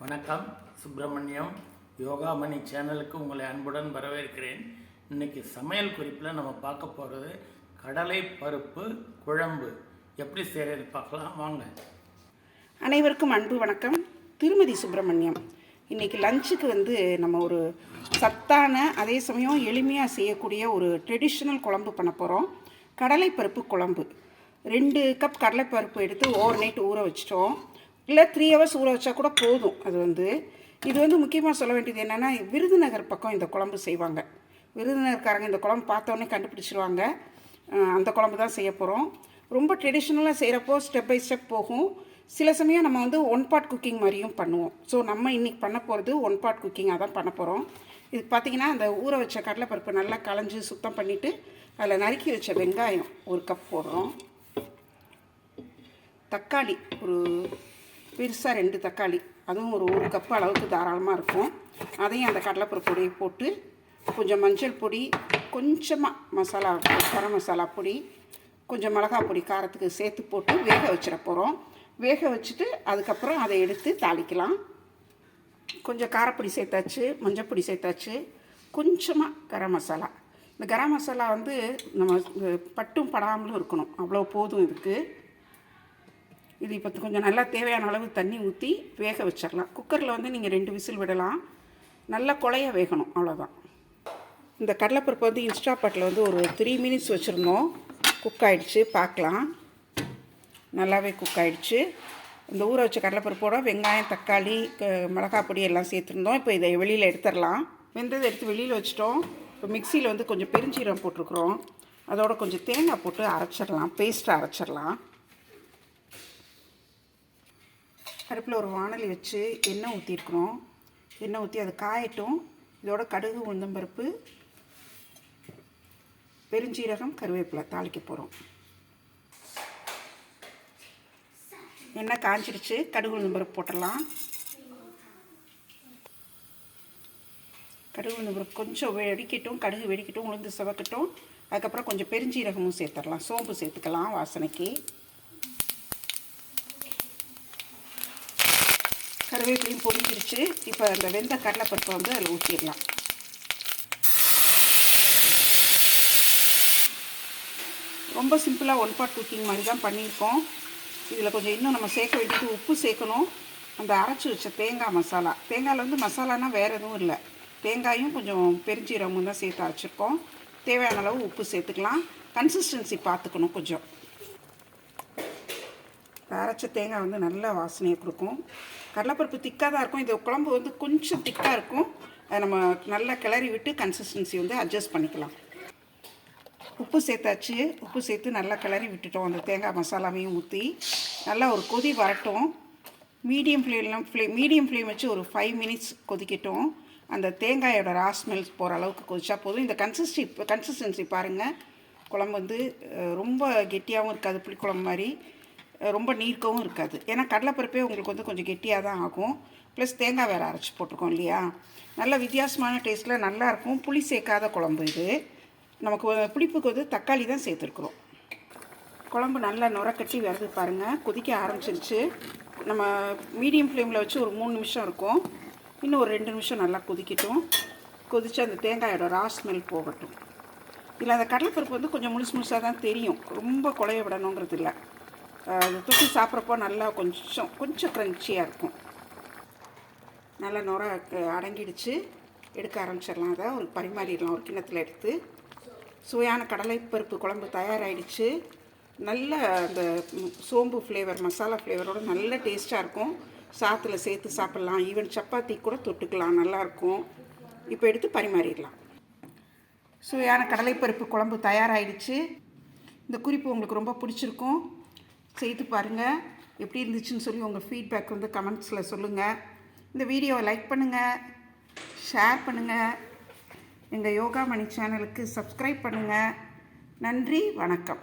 வணக்கம். சுப்பிரமணியம் யோகாமணி சேனலுக்கு உங்களை அன்புடன் வரவேற்கிறேன். இன்னைக்கு சமையல் குறிப்பில் நம்ம பார்க்க போகிறது கடலை பருப்பு குழம்பு. எப்படி செய்கிறது பார்க்கலாம். வாங்க. அனைவருக்கும் அன்பு வணக்கம். திருமதி சுப்பிரமணியம் இன்றைக்கி லஞ்சுக்கு வந்து நம்ம ஒரு சத்தான அதே சமயம் எளிமையாக செய்யக்கூடிய ஒரு ட்ரெடிஷ்னல் குழம்பு பண்ண போகிறோம் கடலைப்பருப்பு குழம்பு. ரெண்டு கப் கடலைப்பருப்பு எடுத்து ஓவர் நைட் ஊற வச்சிட்டோம். இல்லை த்ரீ ஹவர்ஸ் ஊற வச்சா கூட போதும். அது வந்து இது வந்து முக்கியமாக சொல்ல வேண்டியது என்னென்னா விருதுநகர் பக்கம் இந்த குழம்பு செய்வாங்க. விருதுநகர்காரங்க இந்த குழம்பு பார்த்தோன்னே கண்டுபிடிச்சிருவாங்க. அந்த குழம்பு தான் செய்ய போகிறோம் ரொம்ப ட்ரெடிஷ்னலாக செய்கிறப்போ ஸ்டெப் பை ஸ்டெப் போகும். சில சமயம் நம்ம வந்து ஒன் பார்ட் குக்கிங் மாதிரியும் பண்ணுவோம். ஸோ நம்ம இன்றைக்கி பண்ண போகிறது ஒன் பார்ட் குக்கிங்காக தான் பண்ண போகிறோம் இது பார்த்திங்கன்னா அந்த ஊற வச்ச கடலைப்பருப்பு நல்லா களைஞ்சி சுத்தம் பண்ணிவிட்டு அதில் நறுக்கி வச்ச வெங்காயம் ஒரு கப் போடுறோம். தக்காளி ஒரு பெருசாக ரெண்டு தக்காளி. அதுவும் ஒரு ஒரு கப்பு அளவுக்கு தாராளமாக இருக்கும். அதையும் அந்த கடலைப்பருப்பொடியை போட்டு கொஞ்சம் மஞ்சள் பொடி கொஞ்சமாக மசாலா கரம் மசாலா பொடி கொஞ்சம் மிளகா பொடி காரத்துக்கு சேர்த்து போட்டு வேக வச்சிட போகிறோம் வேக வச்சுட்டு அதுக்கப்புறம் அதை எடுத்து தாளிக்கலாம். கொஞ்சம் காரப்பொடி சேர்த்தாச்சு மஞ்சள் பொடி சேர்த்தாச்சு கொஞ்சமாக கரம் மசாலா. இந்த கரம் மசாலா வந்து நம்ம பட்டும் படாமலும் இருக்கணும். அவ்வளோ போதும் இதுக்கு. இது இப்போ கொஞ்சம் நல்லா தேவையான அளவு தண்ணி ஊற்றி வேக வச்சிடலாம் குக்கரில் வந்து நீங்கள் ரெண்டு விசில் விடலாம். நல்லா கொலையாக வேகணும் அவ்வளோதான் இந்த கடலைப்பருப்பு வந்து இன்ஸ்டா பாட்டில் வந்து ஒரு த்ரீ மினிட்ஸ் வச்சுருந்தோம். குக் ஆகிடுச்சு பார்க்கலாம் நல்லாவே குக் ஆகிடுச்சு இந்த ஊற வச்ச கடலைப்பருப்போட வெங்காயம் தக்காளி க- பொடி எல்லாம் சேர்த்துருந்தோம். இப்போ இதை வெளியில் எடுத்துடலாம் வெந்ததை எடுத்து வெளியில் வச்சிட்டோம். இப்போ மிக்சியில் வந்து கொஞ்சம் பெருஞ்சீரம் போட்டிருக்குறோம். அதோட கொஞ்சம் தேங்காய் போட்டு அரைச்சிடலாம் பேஸ்ட்டை அரைச்சிடலாம் அடுப்பில் ஒரு வானலி வச்சு எண்ணெய் ஊற்றிருக்குறோம் எண்ணெய் ஊற்றி அது காயட்டும். இதோட கடுகு உளுந்தம்பருப்பு பெருஞ்சீரகம் கருவேப்பிலை தாளிக்க போகிறோம் எண்ணெய் காஞ்சிடுச்சு கடுகு உளுந்தம்பருப்பு போட்டுடலாம். கடுகு உளுந்தம்பருப்பு கொஞ்சம் வெடிக்கட்டும். கடுகு வெடிக்கட்டும் உளுந்து சுவக்கட்டும். அதுக்கப்புறம் கொஞ்சம் பெருஞ்சீரகமும் சேர்த்துடலாம். சோம்பு சேர்த்துக்கலாம் வாசனைக்கு. கருவேப்பிலையும் பொரிஞ்சிருச்சு இப்போ அந்த வெந்த கடலைப்பருப்பை வந்து அதில் ஊற்றிடலாம் ரொம்ப சிம்பிளாக ஒன் பார்ட் குக்கிங் மாதிரி தான் பண்ணியிருக்கோம். இதில் கொஞ்சம் இன்னும் நம்ம சேர்க்க வேண்டியது உப்பு சேர்க்கணும். அந்த அரைச்சி வச்ச தேங்காய் மசாலா. தேங்காயில் வந்து மசாலானா வேறு எதுவும் இல்லை. தேங்காயும் கொஞ்சம் பெருஞ்சீரகமும் தான் சேர்த்து அரைச்சிருக்கோம். தேவையான அளவு உப்பு சேர்த்துக்கலாம். கன்சிஸ்டன்சி பார்த்துக்கணும் கொஞ்சம். அரைச்ச தேங்காய் வந்து நல்ல வாசனையை கொடுக்கும். கடலைப்பருப்பு திக்காக தான் இருக்கும். இந்த குழம்பு வந்து கொஞ்சம் திக்காக இருக்கும். அதை நம்ம நல்லா கிளறி விட்டு கன்சிஸ்டன்சி வந்து அட்ஜஸ்ட் பண்ணிக்கலாம். உப்பு சேர்த்தாச்சு. உப்பு சேர்த்து நல்லா கிளறி விட்டுட்டோம். அந்த தேங்காய் மசாலாவையும் ஊற்றி நல்லா ஒரு கொதி வரட்டும். மீடியம் ஃப்ளேம்லாம் ஃப்ளே மீடியம் ஃப்ளேம் வச்சு ஒரு ஃபைவ் மினிட்ஸ் கொதிக்கட்டும். அந்த தேங்காயோட ரா ஸ்மெல்ஸ் போகிற அளவுக்கு கொதிச்சா போதும். இந்த கன்சிஸ்டி கன்சிஸ்டன்சி பாருங்கள் குழம்பு வந்து ரொம்ப கெட்டியாகவும் இருக்காது. புளிக்குழம்பு மாதிரி. ரொம்ப நீர்க்கவும் இருக்காது. ஏன்னா கடலைப்பருப்பே உங்களுக்கு வந்து கொஞ்சம் கெட்டியாக தான் ஆகும். ப்ளஸ் தேங்காய் வேறு அரைச்சி போட்டிருக்கோம் இல்லையா? நல்ல வித்தியாசமான டேஸ்ட்டில் நல்லாயிருக்கும் புளி சேர்க்காத குழம்பு இது. நமக்கு புளிப்புக்கு வந்து தக்காளி தான் சேர்த்துருக்குறோம். குழம்பு நல்லா நுரக்கட்டி வருது பாருங்கள் கொதிக்க ஆரம்பிச்சிருச்சு. நம்ம மீடியம் ஃப்ளேமில் வச்சு ஒரு மூணு நிமிஷம் இருக்கும். இன்னும் ஒரு ரெண்டு நிமிஷம் நல்லா கொதிக்கட்டும். கொதித்து அந்த தேங்காயோட ரா ஸ்மெல் போகட்டும். இதில் அந்த கடலைப்பருப்பு வந்து கொஞ்சம் முழுசு முழுசாக தான் தெரியும். ரொம்ப குழைய விடணுங்கிறது இல்லை. அது தொட்டு சாப்பிட்றப்போ நல்லா கொஞ்சம் கொஞ்சம் க்ரன்ச்சியாக இருக்கும். நல்லா நுர அடங்கிடுச்சு. எடுக்க ஆரம்பிச்சிடலாம் அதை. ஒரு பரிமாறிடலாம். ஒரு கிண்ணத்தில் எடுத்து. சுவையான கடலைப்பருப்பு குழம்பு தயாராகிடுச்சு நல்ல அந்த சோம்பு ஃப்ளேவர் மசாலா ஃப்ளேவரோட நல்ல டேஸ்ட்டாக இருக்கும். சாத்தில் சேர்த்து சாப்பிட்லாம். ஈவன் சப்பாத்தி கூட தொட்டுக்கலாம். நல்லாயிருக்கும் இப்போ எடுத்து பரிமாறிடலாம். சுவையான கடலைப்பருப்பு குழம்பு தயாராகிடுச்சு இந்த குறிப்பு உங்களுக்கு ரொம்ப பிடிச்சிருக்கும். செய்து பாருங்கள் எப்படி இருந்துச்சுன்னு சொல்லி உங்கள் ஃபீட்பேக் வந்து கமெண்ட்ஸில் சொல்லுங்கள் இந்த வீடியோவை லைக் பண்ணுங்கள் ஷேர் பண்ணுங்கள் எங்கள் யோகா மணி சேனலுக்கு சப்ஸ்கிரைப் பண்ணுங்கள் நன்றி வணக்கம்.